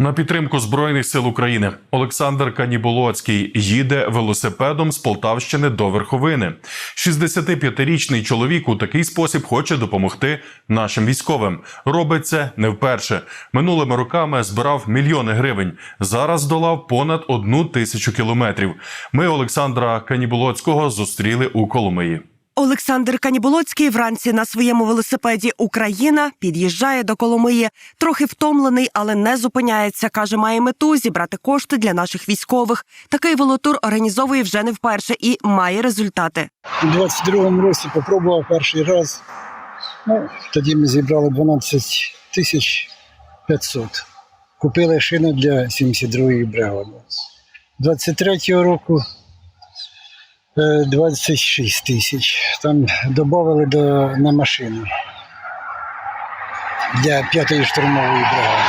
На підтримку збройних сил України Олександр Каніболоцький їде велосипедом з Полтавщини до Верховини. 65-річний чоловік у такий спосіб хоче допомогти нашим військовим. Робить це не вперше. Минулими роками збирав мільйони гривень. Зараз долав понад одну тисячу кілометрів. Ми Олександра Каніболоцького зустріли у Коломиї. Олександр Каніболоцький вранці на своєму велосипеді Україна під'їжджає до Коломиї. Трохи втомлений, але не зупиняється. каже, має мету зібрати кошти для наших військових. Такий велотур організовує вже не вперше і має результати. У 22-му році попробував перший раз. Ну, тоді ми зібрали 12 тисяч 500. Купили шини для 72-ї бригади. 23-го року 26 тисяч. Там додали до, на машину для 5-ї штурмової бригади.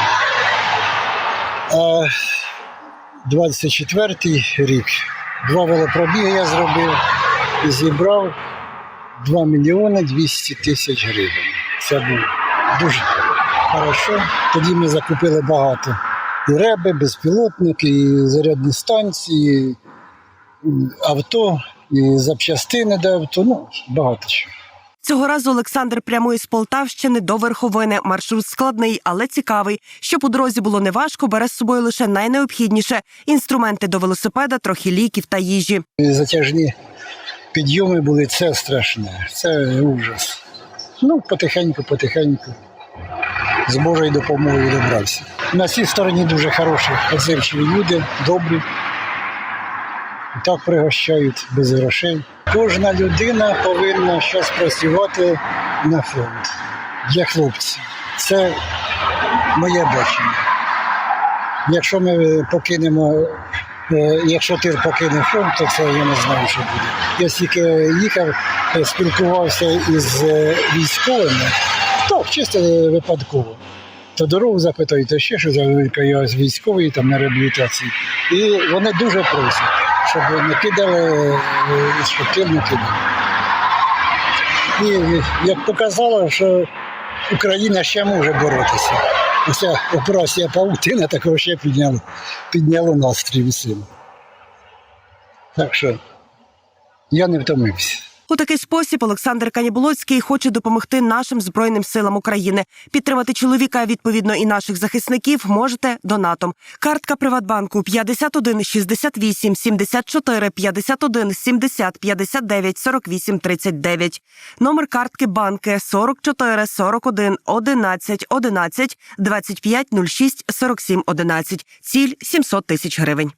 А 24-й рік два велопробіги я зробив і зібрав 2 мільйони 200 тисяч гривень. Це було дуже хорошо. Тоді ми закупили багато і реби, безпілотники, і зарядні станції, і авто, і запчастини до авто. Ну, багато чого. Цього разу Олександр прямує з Полтавщини до Верховини. Маршрут складний, але цікавий. Щоб у дорозі було неважко, бере з собою лише найнеобхідніше інструменти до велосипеда, трохи ліків та їжі. Затяжні підйоми були, це страшне, це ужас. Ну, потихеньку, потихеньку. З Божою допомогою добрався. На цій стороні дуже хороші, відзивчиві люди, добрі. Так пригощають без грошей. Кожна людина повинна зараз працювати на фронт для хлопців. Це моє бачення. Якщо ми покинемо, е, якщо ти покинеш фронт, то це я не знаю, що буде. Я стільки їхав, е, спілкувався із е, військовими, так, чисто випадково. То дорогу запитаю, то ще що за я з військової там на реабілітації. І вони дуже просять, щоб не кидали, і щоб кидали. І е, як показало, що Україна ще може боротися. Оця операція паутина такого ще підняла, підняла настрій усім. Так що я не втомився. У такий спосіб Олександр Каніболоцький хоче допомогти нашим збройним силам України. Підтримати чоловіка відповідно і наших захисників можете донатом. Картка Приватбанку 51 68 74 51 70 59 48 39. Номер картки банки 44 41 11 11 25 06 47 11. Ціль 700 тисяч гривень.